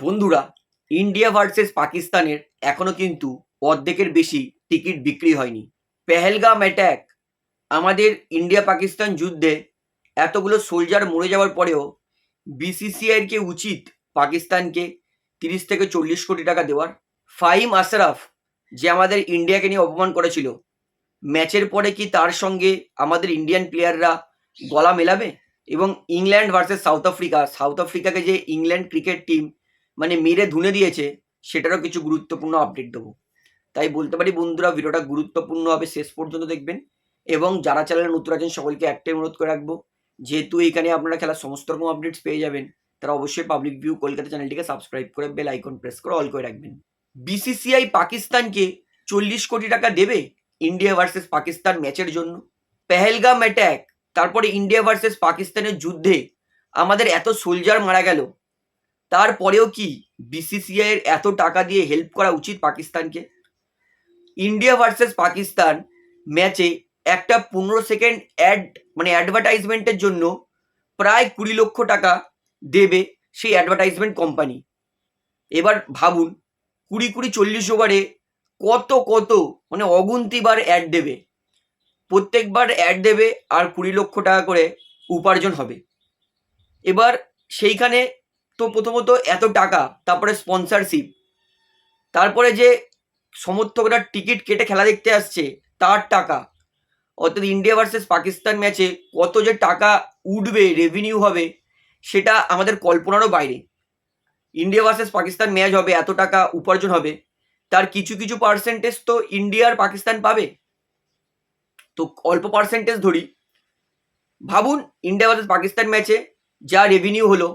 বন্ধুরা India versus পাকিস্তানের এখনও কিন্তু অর্ধেকের বেশি টিকিট বিক্রি হয়নি। পেহেলগাম অ্যাট্যাক আমাদের ইন্ডিয়া পাকিস্তান যুদ্ধে এতগুলো সোলজার মরে যাওয়ার পরেও বিসিসিআইয়ের কে উচিত পাকিস্তানকে তিরিশ থেকে চল্লিশ কোটি টাকা দেওয়ার। ফাহিম আশরাফ, যে আমাদের ইন্ডিয়াকে নিয়ে অপমান করেছিল, ম্যাচের পরে কি তার সঙ্গে আমাদের ইন্ডিয়ান প্লেয়াররা গলা মেলাবে? এবং England versus South Africa South আফ্রিকাকে যে ইংল্যান্ড ক্রিকেট টিম মানে মেরে ধুনে দিয়েছে, সেটারও কিছু গুরুত্বপূর্ণ আপডেট দেবো। তাই বলতে পারি বন্ধুরা, ভিডিওটা গুরুত্বপূর্ণ হবে, শেষ পর্যন্ত দেখবেন। এবং যারা চ্যানেলে নতুন আছেন, সকলকে একটাই অনুরোধ করে রাখব, যেহেতু এখানে আপনারা খেলার সমস্ত রকম আপডেটস পেয়ে যাবেন, তারা অবশ্যই পাবলিক ভিউ কলকাতা চ্যানেলটিকে সাবস্ক্রাইব করে বেল আইকন প্রেস করে অল করে রাখবেন। বিসিসিআই পাকিস্তানকে চল্লিশ কোটি টাকা দেবে ইন্ডিয়া ভার্সেস পাকিস্তান ম্যাচের জন্য। পেহেলগাম অ্যাট্যাক তারপরে ইন্ডিয়া ভার্সেস পাকিস্তানের যুদ্ধে আমাদের এত সোলজার মারা গেল তারপরেও কি বিসিসিআই এর এত টাকা দিয়ে হেল্প করা উচিত পাকিস্তানকে? ইন্ডিয়া ভার্সেস পাকিস্তান ম্যাচে একটা পনেরো সেকেন্ড অ্যাড মানে অ্যাডভার্টাইজমেন্টের জন্য প্রায় কুড়ি লক্ষ টাকা দেবে সেই অ্যাডভার্টাইজমেন্ট কোম্পানি এবার ভাবুন, কুড়ি কুড়ি চল্লিশ ওভারে কত কত মানে অগুন্তিবার অ্যাড দেবে। প্রত্যেকবার অ্যাড দেবে আর কুড়ি লক্ষ টাকা করে উপার্জন হবে। এবার সেইখানে তো প্রথমত এত টাকা, তারপরে স্পন্সরশিপ তারপরে যে সমর্থকরা টিকিট কেটে খেলা দেখতে আসছে, তার টাকা। অর্থাৎ ইন্ডিয়া ভার্সেস পাকিস্তান ম্যাচে কত যে টাকা উঠবে রেভিনিউ হবে, সেটা আমাদের কল্পনারও বাইরে। ইন্ডিয়া ভার্সেস পাকিস্তান ম্যাচ হবে, এত টাকা উপার্জন হবে, তার কিছু কিছু পার্সেন্টেজ তো ইন্ডিয়ার পাকিস্তান পাবে। তো অল্প পার্সেন্টেজ ধরি। ভাবুন ইন্ডিয়া ভার্সেস পাকিস্তান ম্যাচে যা রেভিনিউ হলো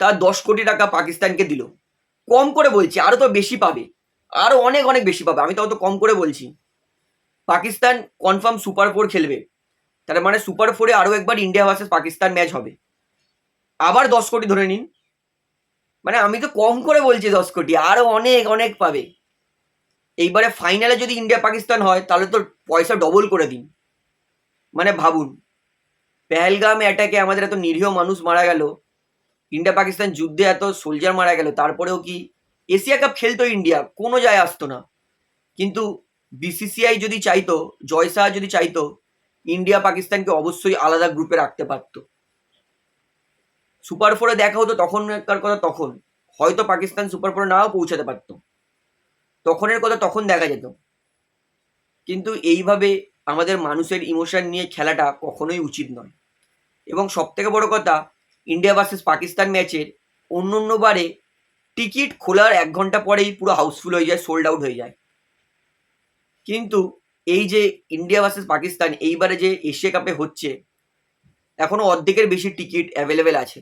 তার দশ কোটি টাকা পাকিস্তানকে দিল। কম করে বলছি আরও তো বেশি পাবে। আরও অনেক অনেক বেশি পাবে। আমি তো অত কম করে বলছি। পাকিস্তান কনফার্ম সুপার ফোর খেলবে। তার মানে সুপার ফোরে আরও একবার ইন্ডিয়া ভার্সেস পাকিস্তান ম্যাচ হবে। আবার দশ কোটি ধরে নিন। মানে আমি তো কম করে বলছি দশ কোটি। আরও অনেক অনেক পাবে। এইবারে ফাইনালে যদি ইন্ডিয়া পাকিস্তান হয়, তাহলে তো পয়সা ডবল করে দিন। মানে ভাবুন, পেহেলগাম অ্যাটাকে আমাদের এত নিরীহ মানুষ মারা গেল। ইন্ডিয়া পাকিস্তান যুদ্ধে এত সোলজার মারা গেল, তারপরেও কি এশিয়া কাপ খেলতো ইন্ডিয়া? কোনো যায় আসতো না। কিন্তু বিসিসিআই যদি চাইতো, জয় শাহ যদি চাইতো, ইন্ডিয়া পাকিস্তানকে অবশ্যই আলাদা গ্রুপে রাখতে পারতো। সুপার ফোরে দেখা হতো তখনকার কথা তখন। হয়তো পাকিস্তান সুপার ফোরে নাও পৌঁছাতে পারতো। তখনের কথা তখন দেখা যেত। কিন্তু এইভাবে আমাদের মানুষের ইমোশন নিয়ে খেলাটা কখনোই উচিত নয়। এবং সবথেকে বড় কথা ইন্ডিয়া ভার্সেস পাকিস্তান ম্যাচের অন্য অন্য বারে টিকিট খোলার এক ঘণ্টা পরেই পুরো হাউসফুল হয়ে যায় সোল্ড আউট হয়ে যায়। কিন্তু এই যে ইন্ডিয়া ভার্সেস পাকিস্তান এইবারে যে এশিয়া কাপে হচ্ছে, এখনও অর্ধেকের বেশি টিকিট অ্যাভেলেবেল আছে।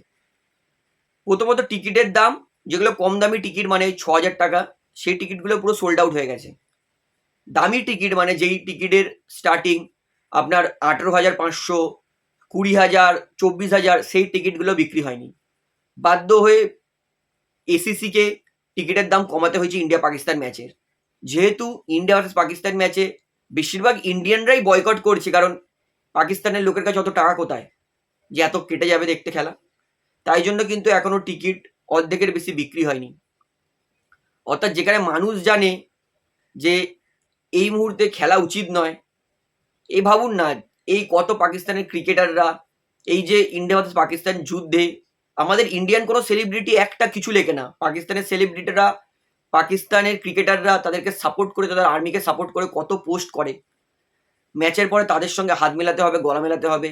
প্রথমত টিকিটের দাম, যেগুলো কম দামি টিকিট মানে ছ হাজার টাকা, সেই টিকিটগুলো পুরো সোল্ড আউট হয়ে গেছে। দামি টিকিট মানে যেই টিকিটের স্টার্টিং আপনার আঠেরো হাজার পাঁচশো কুড়ি হাজার, চব্বিশ হাজার সেই টিকিটগুলো বিক্রি হয়নি। বাধ্য হয়ে এসিসিকে টিকিটের দাম কমাতে হয়েছে ইন্ডিয়া পাকিস্তান ম্যাচের। যেহেতু ইন্ডিয়া ভার্সেস পাকিস্তান ম্যাচে বেশিরভাগ ইন্ডিয়ানরাই বয়কট করছে, কারণ পাকিস্তানের লোকের কাছে অত টাকা কোথায়? যে এত কেটে যাবে দেখতে খেলা। তাই জন্য কিন্তু এখনও টিকিট অর্ধেকের বেশি বিক্রি হয়নি। অর্থাৎ যেখানে মানুষ জানে যে এই মুহূর্তে খেলা উচিত নয়, এ ভাবুন না এই কত পাকিস্তানের ক্রিকেটাররা, এই যে ইন্ডিয়া ভার্সেস পাকিস্তান যুদ্ধে, আমাদের ইন্ডিয়ান কোনো সেলিব্রিটি একটা কিছু লেখে না। পাকিস্তানের সেলিব্রিটিরা পাকিস্তানের ক্রিকেটাররা তাদেরকে সাপোর্ট করে, তাদের আর্মিকে সাপোর্ট করে কত পোস্ট করে। ম্যাচের পরে তাদের সঙ্গে হাত মেলাতে হবে, গলা মেলাতে হবে।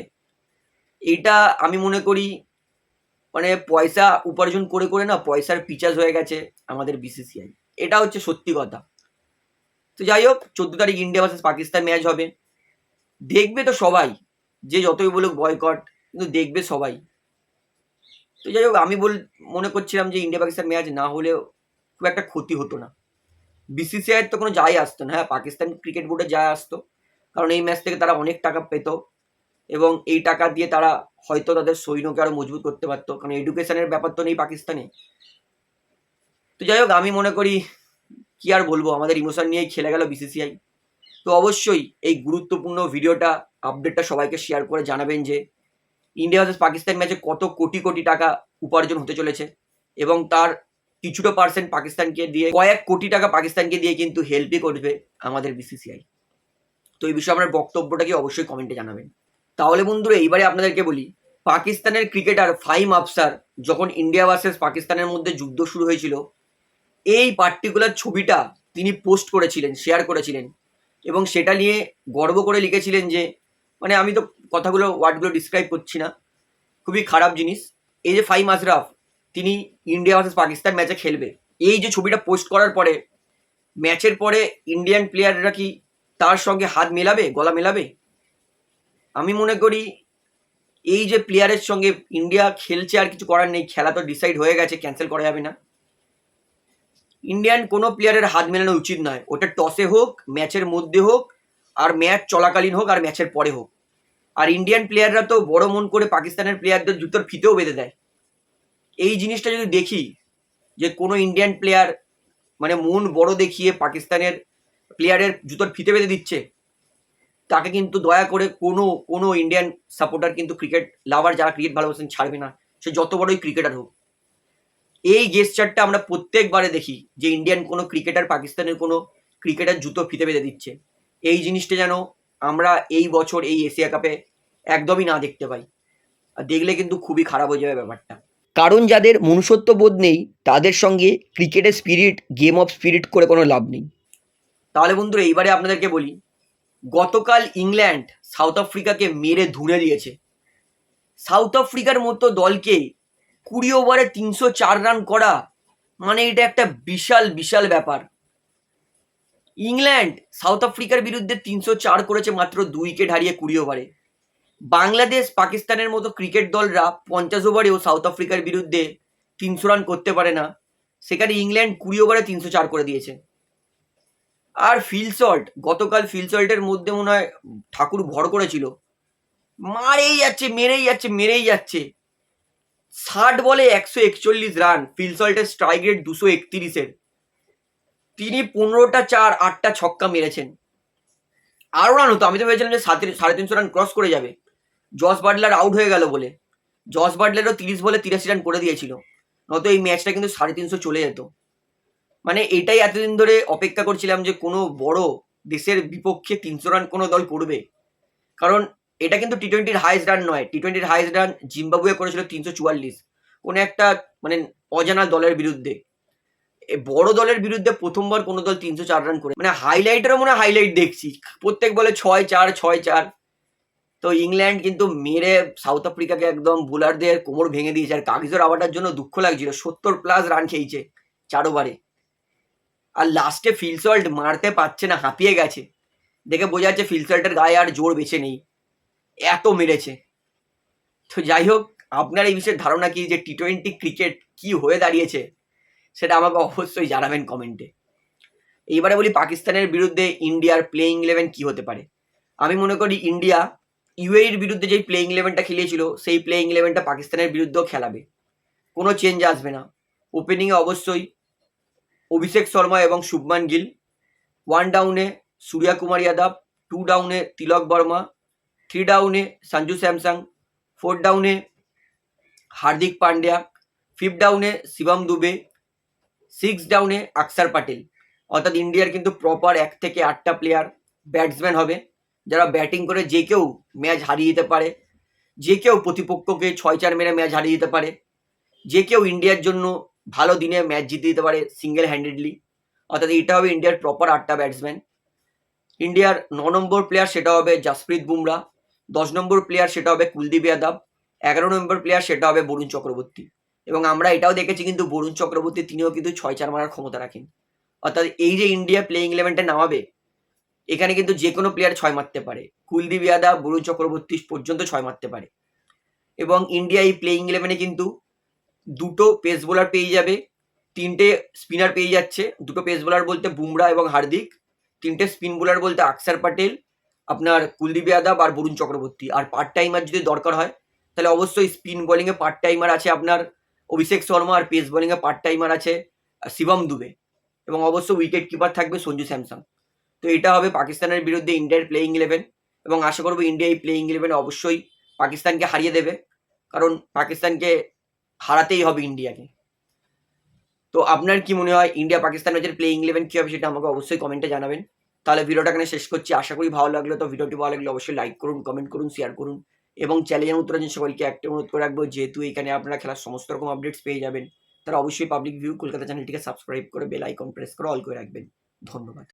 এটা আমি মনে করি মানে পয়সা উপার্জন করে করে না, পয়সার পিচাজ হয়ে গেছে আমাদের বিসিসিআই এটা হচ্ছে সত্যি কথা। তো যাই হোক, চোদ্দ তারিখ ইন্ডিয়া ভার্সেস পাকিস্তান ম্যাচ হবে। দেখবে তো সবাই, যে যতই বলুক বয়কট কিন্তু দেখবে সবাই। তো যাই হোক, আমি বল, মনে করছিলাম যে ইন্ডিয়া পাকিস্তান ম্যাচ না হলেও খুব একটা ক্ষতি হতো না। বিসিসিআই তো কোনো যায় আসতো না হ্যাঁ পাকিস্তান ক্রিকেট বোর্ডে যায় আসতো, কারণ এই ম্যাচ থেকে তারা অনেক টাকা পেত এবং এই টাকা দিয়ে তারা হয়তো তাদের সৈন্যকে আরও মজবুত করতে পারতো, কারণ এডুকেশনের ব্যাপার তো নেই পাকিস্তানে তো যাই হোক, আমি মনে করি, কি আর বলব, আমাদের ইমোশন নিয়েই খেলে গেল বিসিসিআই তো অবশ্যই এই গুরুত্বপূর্ণ ভিডিওটা আপডেটটা সবাইকে শেয়ার করে জানাবেন যে ইন্ডিয়া ভার্সেস পাকিস্তান ম্যাচে কত কোটি কোটি টাকা উপার্জন হতে চলেছে এবং তার কিছুটা পার্সেন্ট পাকিস্তানকে দিয়ে, কয়েক কোটি টাকা পাকিস্তানকে দিয়ে কিন্তু হেল্পই করবে আমাদের বিসিসিআই তো এই বিষয়ে আপনার বক্তব্যটাকে অবশ্যই কমেন্টে জানাবেন। তাহলে বন্ধুরা, এইবারে আপনাদেরকে বলি, পাকিস্তানের ক্রিকেটার ফাইম আফসার যখন ইন্ডিয়া ভার্সেস পাকিস্তানের মধ্যে যুদ্ধ শুরু হয়েছিল, এই পার্টিকুলার ছবিটা তিনি পোস্ট করেছিলেন শেয়ার করেছিলেন। এবং সেটা নিয়ে গর্ব করে লিখেছিলেন যে মানে আমি তো কথাগুলো, ওয়ার্ডগুলো ডিসক্রাইব করছি না। খুবই খারাপ জিনিস। এই যে ফাইম আশরাফ, তিনি ইন্ডিয়া ভার্সেস পাকিস্তান ম্যাচে খেলবে। এই যে ছবিটা পোস্ট করার পরে ম্যাচের পরে ইন্ডিয়ান প্লেয়াররা কি তার সঙ্গে হাত মেলাবে, গলা মেলাবে? আমি মনে করি, এই যে প্লেয়ারের সঙ্গে ইন্ডিয়া খেলছে আর কিছু করার নেই, খেলা তো ডিসাইড হয়ে গেছে ক্যান্সেল করা যাবে না। ইন্ডিয়ান কোনো প্লেয়ারের হাত মেলানো উচিত নয়। ওটা টসে হোক ম্যাচের মধ্যে হোক, আর ম্যাচ চলাকালীন হোক, আর ম্যাচের পরে হোক। আর ইন্ডিয়ান প্লেয়াররা তো বড় মন করে পাকিস্তানের প্লেয়ারদের জুতোর ফিতেও বেঁধে দেয়। এই জিনিসটা যদি দেখি, যে কোনো ইন্ডিয়ান প্লেয়ার মানে মন বড় দেখিয়ে পাকিস্তানের প্লেয়ারের জুতোর ফিতে বেঁধে দিচ্ছে, তাকে কিন্তু দয়া করে কোনো কোনো ইন্ডিয়ান সাপোর্টার কিন্তু ক্রিকেট লাভার যারা ক্রিকেট ভালোবাসেন, ছাড়বে না। সে যত বড়ই ক্রিকেটার হোক। এই গেস্টারটা আমরা প্রত্যেকবারে দেখি যে ইন্ডিয়ান কোনো ক্রিকেটার পাকিস্তানের কোনো ক্রিকেটার জুতো ফিতে বেঁধে দিচ্ছে। এই জিনিসটা যেন আমরা এই বছর এই এশিয়া কাপে একদমই না দেখতে পাই। আর দেখলে কিন্তু খুবই খারাপ হয়ে যাবে ব্যাপারটা। কারণ যাদের মনুষ্যত্ব বোধ নেই, তাদের সঙ্গে ক্রিকেটের স্পিরিট গেম অফ স্পিরিট করে কোনো লাভ নেই। তাহলে বন্ধুরা, এইবারে আপনাদেরকে বলি, গতকাল ইংল্যান্ড সাউথ আফ্রিকাকে মেরে ধুনে দিয়েছে। সাউথ আফ্রিকার মতো দলকে কুড়ি ওভারে তিনশো চার রান করা মানে এটা একটা বিশাল বিশাল ব্যাপার। ইংল্যান্ড সাউথ আফ্রিকার বিরুদ্ধে তিনশো চার করেছে মাত্র দুই উইকেট হারিয়ে কুড়ি ওভারে বাংলাদেশ, পাকিস্তানের মতো ক্রিকেট দলরা পঞ্চাশ ওভারেও সাউথ আফ্রিকার বিরুদ্ধে তিনশো রান করতে পারে না। সেখানে ইংল্যান্ড কুড়ি ওভারে তিনশো চার করে দিয়েছে। আর ফিলসল্ট গতকাল ফিলসল্টের মধ্যে মনে হয় ঠাকুর ভর করেছিল। মারেই যাচ্ছে, মেরেই যাচ্ছে মেরেই যাচ্ছে। ষাট বলে একশো একচল্লিশ রান ফিলসল্টের স্ট্রাইক রেট দুশো একত্রিশের। তিনি পনেরোটা চার, আটটা ছক্কা মেরেছেন। আরও রান হতো, আমি তো ভেবেছিলাম যে সাতে, সাড়ে তিনশো রান ক্রস করে যাবে। জস বাটলার আউট হয়ে গেল বলে। জস বাটলারও তিরিশ বলে তিরাশি রান করে দিয়েছিল। নয়তো এই ম্যাচটা কিন্তু সাড়ে তিনশো চলে যেত। মানে এটাই এতদিন ধরে অপেক্ষা করছিলাম যে কোনো বড় দেশের বিপক্ষে তিনশো রান কোনো দল করবে। কারণ এটা কিন্তু টি টোয়েন্টির হাইস্ট রান নয়। টি টোয়েন্টির হাইস্ট রান জিম্বাবুয়ে করেছিল তিনশো চুয়াল্লিশ। কোনো একটা মানে অজানা দলের বিরুদ্ধে। বড় দলের বিরুদ্ধে প্রথমবার কোনো দল তিনশো চার রান করে। মানে হাইলাইটেরও মনে হাইলাইট দেখছি। প্রত্যেক বলে ছয় চার ছয় চার। তো ইংল্যান্ড কিন্তু মেরে সাউথ আফ্রিকাকে একদম বোলারদের কোমর ভেঙে দিয়েছে। আর কাগিজোর আবাটার জন্য দুঃখ লাগছিল। সত্তর প্লাস রান খেয়েছে চার ওভারে আর লাস্টে ফিলসল্ট মারতে পারছে না, হাঁপিয়ে গেছে। দেখে বোঝা যাচ্ছে ফিলসল্টের গায়ে আর জোর বেছে নেই। এত মেরেছে। তো যাই হোক, আপনার এই বিষয়ে ধারণা কি যে টি টোয়েন্টি ক্রিকেট কি হয়ে দাঁড়িয়েছে, সেটা আমাকে অবশ্যই জানাবেন কমেন্টে এইবারে বলি পাকিস্তানের বিরুদ্ধে ইন্ডিয়ার প্লেইং ইলেভেন কি হতে পারে? আমি মনে করি ইন্ডিয়া ইউএইর বিরুদ্ধে যেই প্লেইং ইলেভেনটা খেলিয়েছিল, সেই প্লেইং ইলেভেনটা পাকিস্তানের বিরুদ্ধেও খেলাবে। কোনো চেঞ্জ আসবে না। ওপেনিংয়ে অবশ্যই অভিষেক শর্মা এবং শুভমান গিল। ওয়ান ডাউনে সূর্যা কুমার যাদব টু ডাউনে তিলক বর্মা থ্রি ডাউনে সঞ্জু স্যামসাং ফোর ডাউনে হার্দিক পান্ডিয়া ফিফথ ডাউনে শিবম দুবে সিক্স ডাউনে আকসার পাটেল অর্থাৎ ইন্ডিয়ার কিন্তু প্রপার এক থেকে আটটা প্লেয়ার ব্যাটসম্যান হবে, যারা ব্যাটিং করে যে কেউ ম্যাচ হারিয়ে দিতে পারে, যে কেউ প্রতিপক্ষকে ছয় চার মেরে ম্যাচ হারিয়ে দিতে পারে, যে কেউ ইন্ডিয়ার জন্য ভালো দিনে ম্যাচ জিতে দিতে পারে সিঙ্গেল হ্যান্ডেডলি অর্থাৎ এটা হবে ইন্ডিয়ার প্রপার আটটা ব্যাটসম্যান ইন্ডিয়ার ন নম্বর প্লেয়ার সেটা হবে জাসপ্রীত বুমরা। দশ নম্বর প্লেয়ার সেটা হবে কুলদীপ যাদব, এগারো নম্বর প্লেয়ার সেটা হবে বরুণ চক্রবর্তী। এবং আমরা এটাও দেখেছি কিন্তু বরুণ চক্রবর্তী তিনিও কিন্তু ছয় চার মারার ক্ষমতা রাখেন। অর্থাৎ এই যে ইন্ডিয়া প্লেয়িং ইলেভেনটা নামাবে, এখানে কিন্তু যে কোনো প্লেয়ার ছয় মারতে পারে। কুলদীপ যাদব, বরুণ চক্রবর্তী পর্যন্ত ছয় মারতে পারে। এবং ইন্ডিয়া এই প্লেয়িং ইলেভেনে কিন্তু দুটো পেস বোলার পেয়ে যাবে, তিনটে স্পিনার পেয়ে যাচ্ছে। দুটো পেস বোলার বলতে বুমরা এবং হার্দিক, তিনটে স্পিন বোলার বলতে আকসার পাটেল আপনার কুলদীপ যাদব আর বরুণ চক্রবর্তী। আর পার্ট টাইমার যদি দরকার হয়, তাহলে অবশ্যই স্পিন বোলিংয়ে পার্ট টাইমার আছে আপনার অভিষেক শর্মা আর পেস বোলিংয়ে পার্ট টাইমার আছে শিবম দুবে। এবং অবশ্যই উইকেট কিপার থাকবে সঞ্জু স্যামসাং। তো এটা হবে পাকিস্তানের বিরুদ্ধে ইন্ডিয়ার প্লেইং ইলেভেন এবং আশা করব ইন্ডিয়া এই প্লেইং ইলেভেনে অবশ্যই পাকিস্তানকে হারিয়ে দেবে। কারণ পাকিস্তানকে হারাতেই হবে ইন্ডিয়াকে তো আপনার কি মনে হয় ইন্ডিয়া পাকিস্তান ম্যাচের প্লেইং ইলেভেন কী হবে সেটা আমাকে অবশ্যই কমেন্টে জানাবেন। তাহলে ভিডিওটা এখানে শেষ করছি। আশা করি ভালো লাগল। তো ভিডিওটি ভালো লাগলে অবশ্যই লাইক করুন কমেন্ট করুন শেয়ার করুন এবং চ্যালেঞ্জের উত্তর আছে সকলকে একটা অনুরোধ করে রাখব, যেহেতু এখানে আপনারা খেলার সমস্ত রকম আপডেটস পেয়ে যাবেন তারা অবশ্যই পাবলিক ভিউ কলকাতা চ্যানেলটিকে সাবস্ক্রাইব করে বেল আইকন প্রেস করে অল করে রাখবেন। ধন্যবাদ।